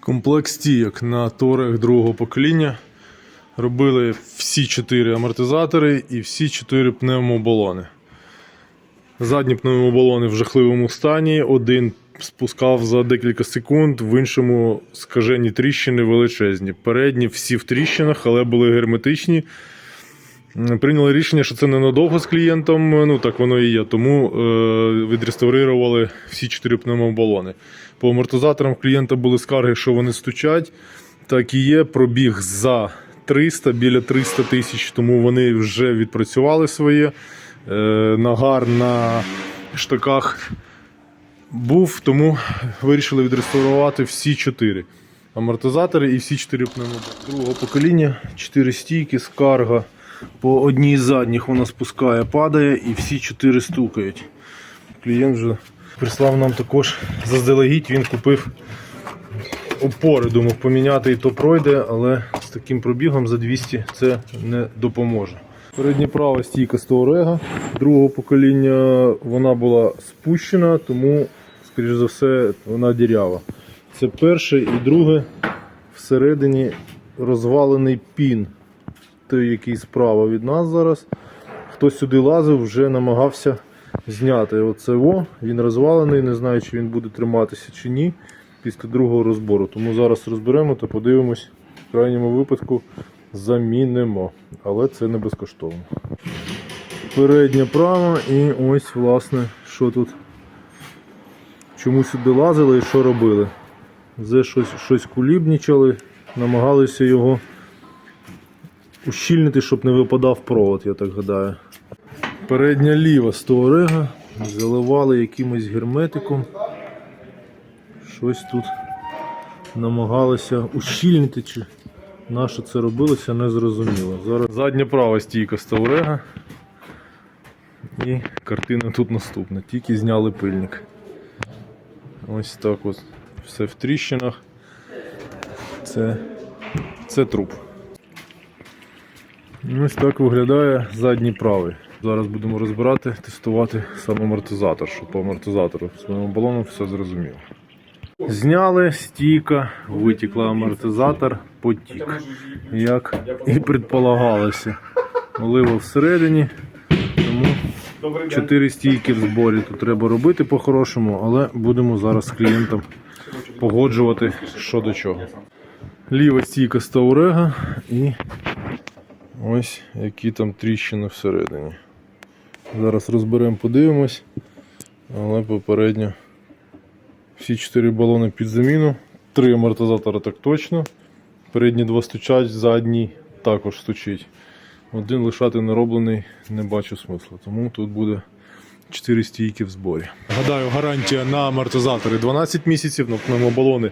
Комплект стійок на торах другого покоління. Робили всі чотири амортизатори і всі чотири пневмобалони. Задні пневмобалони в жахливому стані. Один спускав за декілька секунд, в іншому скажені тріщини величезні. Передні всі в тріщинах, але були герметичні. Прийняли рішення, що це ненадовго з клієнтом, ну так воно і є. Тому е, відреставрували всі чотири пневмобалони. По амортизаторам клієнта були скарги, що вони стучать. Так і є. Пробіг за 300, біля 300 тисяч, тому вони вже відпрацювали своє. Е, нагар на штаках був, тому вирішили відреставрувати всі чотири амортизатори і всі чотири пневмобалони. Другого покоління, чотири стійки, скарга. По одній з задніх вона спускає, падає і всі чотири стукають. Клієнт вже прислав нам також заздалегідь, він купив опори, думав поміняти і то пройде, але з таким пробігом за 200 це не допоможе. Передня права стійка з Touareg другого покоління вона була спущена, тому, скоріш за все, вона дірява. Це перше і друге всередині розвалений пін той, який справа від нас зараз. Хтось сюди лазив, вже намагався зняти оце о. Він розвалений, не знаю, чи він буде триматися чи ні після другого розбору. Тому зараз розберемо та подивимось. В крайньому випадку замінимо. Але це не безкоштовно. Передня права і ось, власне, що тут. Чому сюди лазили і що робили? Зе щось, щось кулібнічали, намагалися його ущільнити, щоб не випадав провод, я так гадаю. Передня ліва з Touareg заливали якимось герметиком. Щось тут намагалися ущільнити, чи на що це робилося, не зрозуміло. Зараз задня права стійка з Touareg. І картина тут наступна. Тільки зняли пильник. Ось так ось все в тріщинах. Це, це труп. Ось так виглядає задній правий. Зараз будемо розбирати, тестувати сам амортизатор, щоб по амортизатору з моїм балоном все зрозуміло. Зняли стійка, витікла амортизатор, потік. Як і предполагалося. Олива всередині, тому чотири стійки в зборі тут треба робити по-хорошому, але будемо зараз з клієнтом погоджувати що до чого. Ліва стійка з Touareg і Ось які там тріщини всередині. Зараз розберемо, подивимось. Але попередньо всі чотири балони під заміну. Три амортизатори так точно. Передні два стучать, задній також стучить. Один лишати нероблений не бачу смислу. Тому тут буде 4 стійки в зборі. Гадаю, гарантія на амортизатори 12 місяців, на пневмобалони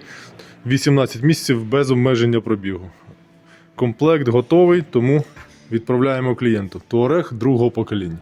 18 місяців без обмеження пробігу. Комплект готовий, тому відправляємо клієнту. Туарег другого покоління.